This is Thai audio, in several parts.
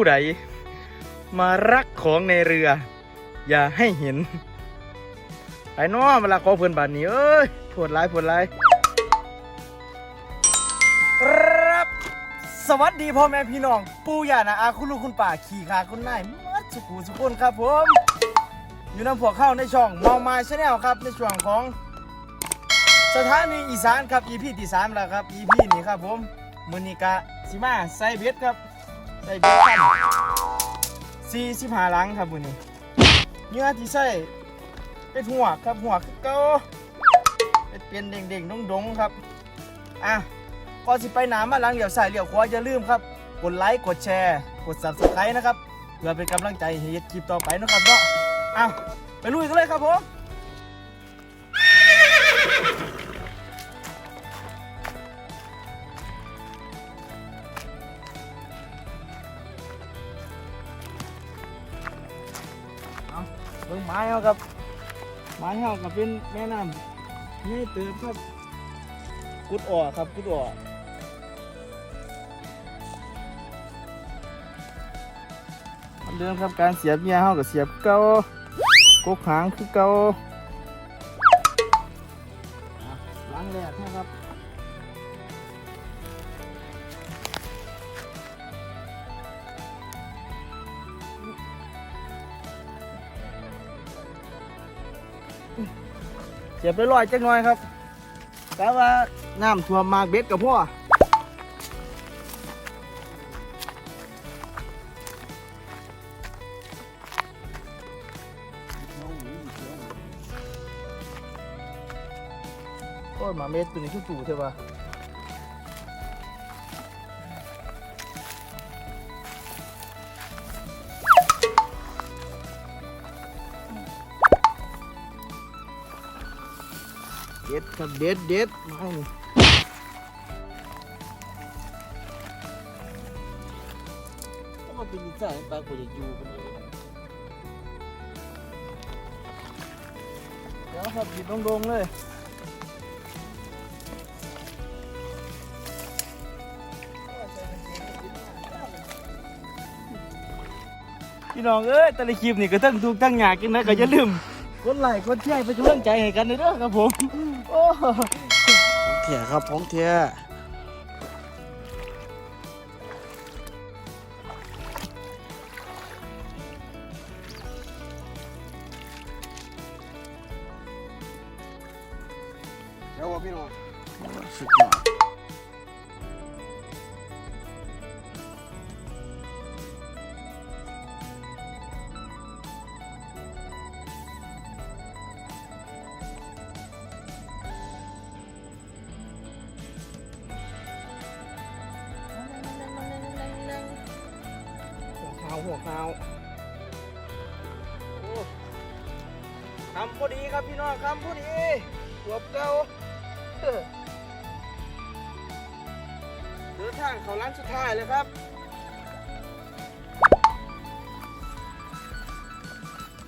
ผู้ใด มารักของในเรือ อย่าให้เห็นไอ้น้อเวลาขอเพื่อนบานนี้เอ้ยปวดร้ายปวดร้ายครับสวัสดีพ่อแม่พี่น้อง ปู่ย่านาอาคุณลูกคุณป่าขี่ขาคุณนายมัดสุขุสุขุนครับผม อยู่นำพวเข้าในช่องเมามาชาแนลครับในช่วงของ สถานีอีสานครับ EP ที่สามแล้วครับ EP นี้ครับผมมือนิกะสิมาใส่เบ็ดครับ ใส่เบ็ดกันสี่สิบห้าลังครับมือนี้เนื้อที่ใส่เป็นหัวครับหัวคือเก่าเป็นเป็นเด้งๆดงๆครับอะก่อนสิไปหนามาหลังเหลียวใส่เหลียวขวาอย่าลืมครับกดไลค์กดแชร์กด subscribe นะครับเพื่อเป็นกำลังใจให้เฮ็ดคลิปต่อไปนะครับเนาะอะไปลุยกันเลยครับผม เบิ่งไม้เขาครับไม้เขากับเป็นแม่น้ำนี่เติมครับกุดอ่อครับกุดอ่อเดือนเดิมครับการเสียบเมียเขากับเสียบเก่ากกหางคือเก่าล้างแรกนะครับ เสียบไปลอยจักหน่อยครับแต่ว่าน้ำท่วมมากเบ็ดกับพ่อโอ้ยหมาเม็ดตัวนี้ชุตู่ใช่ปะ เด็ดครับเด็ดเด็ดมาให้นี่ถ้ามันเป็นนิสัยปลากูจะอยู่กันเลยเดี๋ยวครับหยิบลงๆเลยพี่น้องเอ้ยแต่ละคลิปนี่ก็ทั้งทุกข์ทั้งยากกันนะก็อย่าลืม กดไลค์กดแชร์เป็นกำลังใจให้กันเด้อครับผมโอ้เถี่ยครับของเถี่ยเดี๋ยวว่าพี่น้องสุดยอด หัวขาวหัวขาคำพอดีครับพี่น้องคำพอดีหัวเก่าเออดินทางเขาร้านสุดท้ายเลยครับ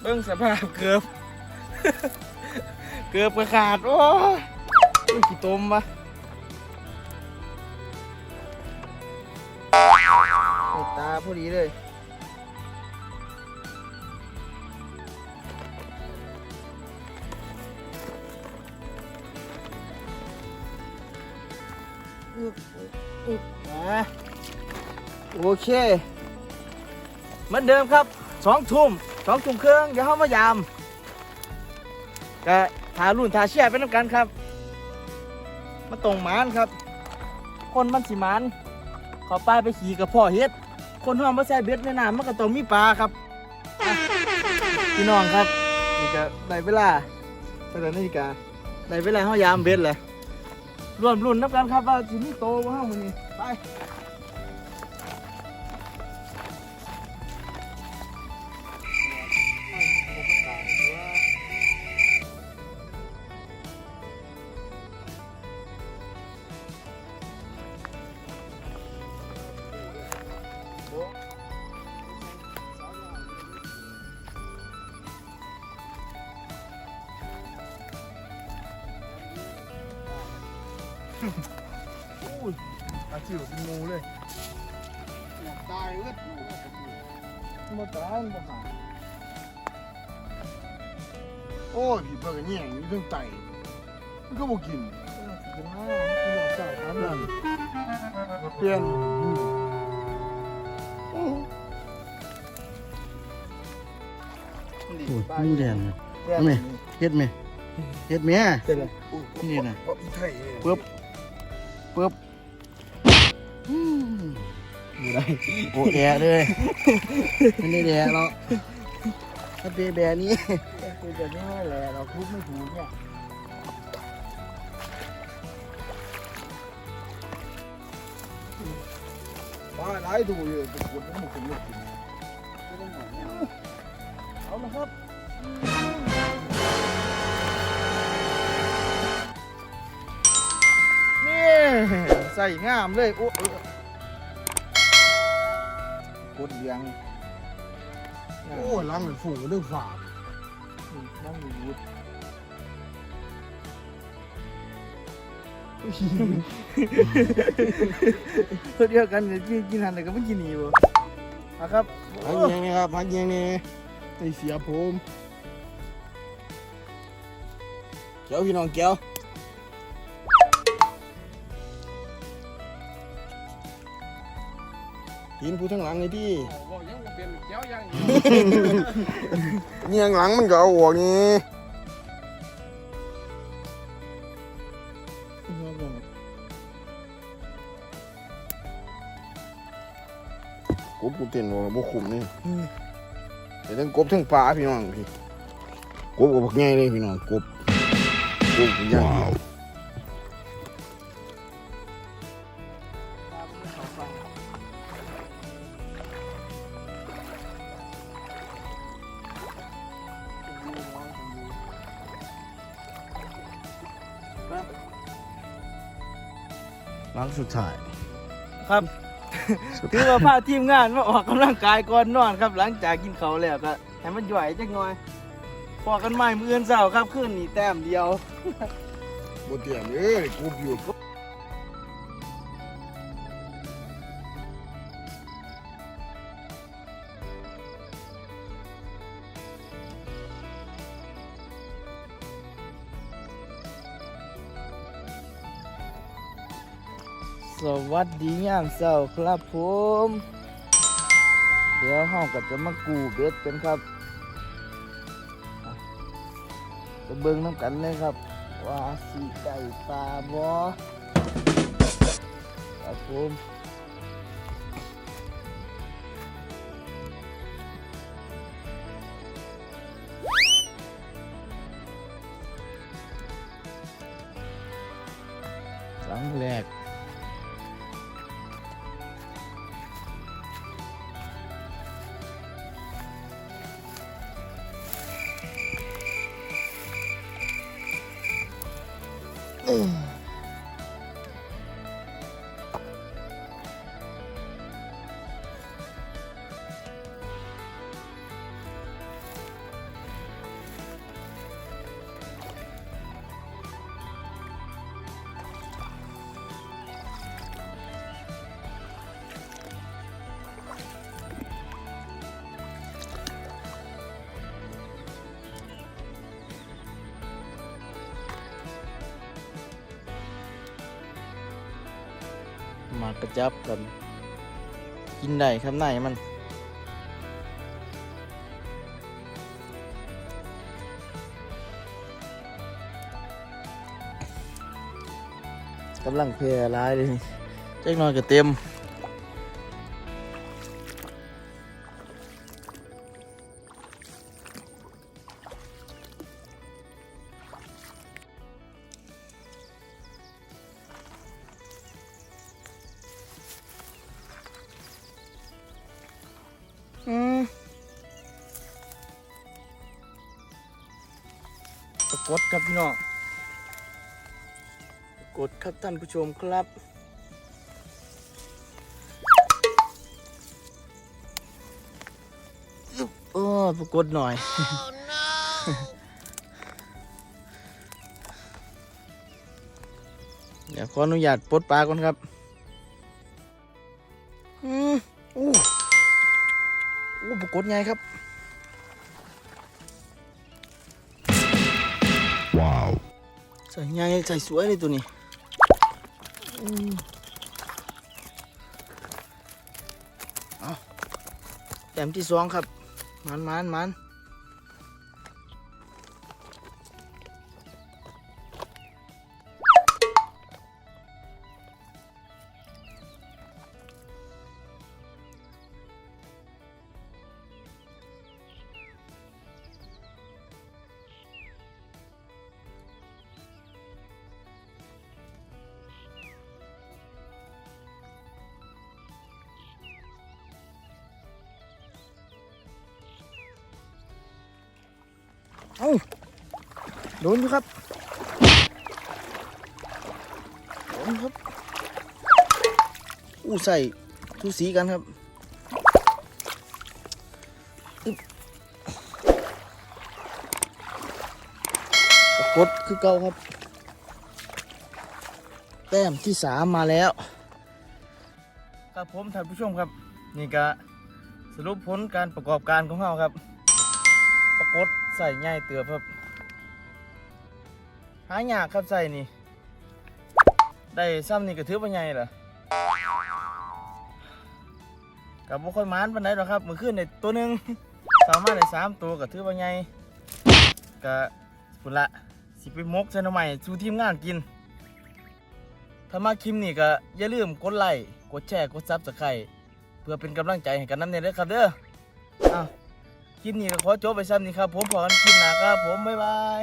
เบิ้งสภาพเกือบ เกือบกระขาด โอ้ยกี่ตมวะปิดตาพอดีเลย อึบอึบอะโอเคเหมือนเดิมครับสองทุ่มสองทุ่มครึ่งเดี๋ยวเข้ามายามก็ทารุ่นทาเชียไปน้ำกันครับมาตรงหมานครับ คนมันสิหมานขอป้ายไปขี่กับพ่อเฮ็ด คนห้องมาใส่เบ็ดในน้ำมันก็ต้องมีปลาครับพี่น้องครับนี่ก็ได้เวลาตอนนี้ก็ได้เวลาเข้ายามเบ็ดเลย รวมรุ่นนับกันครับว่าทีนี้โตว่าห้ามือนี้ไป อุ้ยอาชิวเป็นงูเลยตายเลือดอยู่บ่ตายบ่ขาดโอ้ยพี่เพิ่งแย่งอยู่เรื่องไตมันก็บ่กินกินมากินเหล้าเจ้าครับนั่นเปลี่ยนนี่โอ้ยไปมึงแดนแย่งทำไมเฮ็ดไหมเฮ็ดแม่เสร็จแล้วนี่น่ะบ่อีไทยเนี่ยปึ๊บ ปึ๊บอืมอยู่ได้โอ้แอะเลยไม่ได้แดะหรอกถ้าเปแบะนี้คือจะนี่แหละเราทุบไม่ถูกเนี่ยบ้าหลายตัวเลยตะกดมันคงไม่กินเอาละครับ ใส่งามเลยโอ้เออกดเลี้ยงโอ้ยล้างเป็นฝูงเรื่องฝาดนั่งอยู่ยุดตัวเดียวกันเดี๋ยวกินกินหันแต่ก็ไม่กินอีกวะนะครับพักเยังนี่ครับพักเยังนี่ไอเสียผมเจ้าพี่น้องแก้ว นผู้ทั้งหลังเลยที่บอกยังเป็นเจ้ายังเงียงหลังมันก็เอาออกนี่กบกูเต้นว่าบ่คุ้มนี่แต่ทั้งกบทั้งปลาพี่น้องพี่กบก็บักใหญ่เลยพี่น้องกบกบกูย่าง หลังสุดท้ายครับถือว่าพาทีมงานมาออกกำลังกายก่อนนอนครับ หลังจากกินเขาวแล้วก็ให้มันย่อยจักหน่อยพอกันใหม่มื้ออื่นเช้าครับคืนนี้แต้มเดียวบ่เตรียมเอ้ยกบอยู่ วัสดียามเช้าครับผม เดี๋ยวห้องก็จะมากูเบ็ดกันครับจะเบิ่งน้ำกันเลยครับ ว่าสีไก่ปลาบ่ครับผมครั้งแรก Mm. มากระจับกัน กินได้ครับไหนมันกำลังเพลร้ายเลยเจ๊กหนอยก็เต็ม กฏครับพี่น้องกฏครับท่านผู้ชมครับโอ้ปรากฏหน่อยเดี๋ยวขออนุญาตปลดปลาก่อนครับอืมอู้อู้ปรากฏไงครับ ใส่ไงใส่สวยเลยตัวนี้อืมเอาแต้มที่สองครับมันมันมัน เอาโดนอยู่ครับโดนครับ อู้ใส่ทูสีกันครับอึ๊บปรากฏคือเก่าครับ แต้มที่สามมาแล้ว ครับผมท่านผู้ชมครับ นี่ก็สรุปผลการประกอบการของเราครับ ปรากฏใส่ง่ายเตือครับหายากครับใส่นี่ ได้ซ้ำนี่ก็ถือว่าใหญ่เหรอกับบุค่อยหมานปานใดหรอกครับมือขึ้นในตัวหนึ่งสามารถได้สามตัวก็ถือว่าใหญ่ก็พุ่นละสิไปมกใส่หน่อไม้สู่ทีมงานกิน ถ้ามาคลิปนี้ก็อย่าลืมกดไลค์กดแชร์กดซับสไครต์เพื่อเป็นกำลังใจให้กันน้ำเนยด้วยครับเด้ออ้าว คลิปนี้ก็ขอจบไปซ้ำนี้ครับ ผมพอกันคลิปหน้าครับผม บ๊ายบาย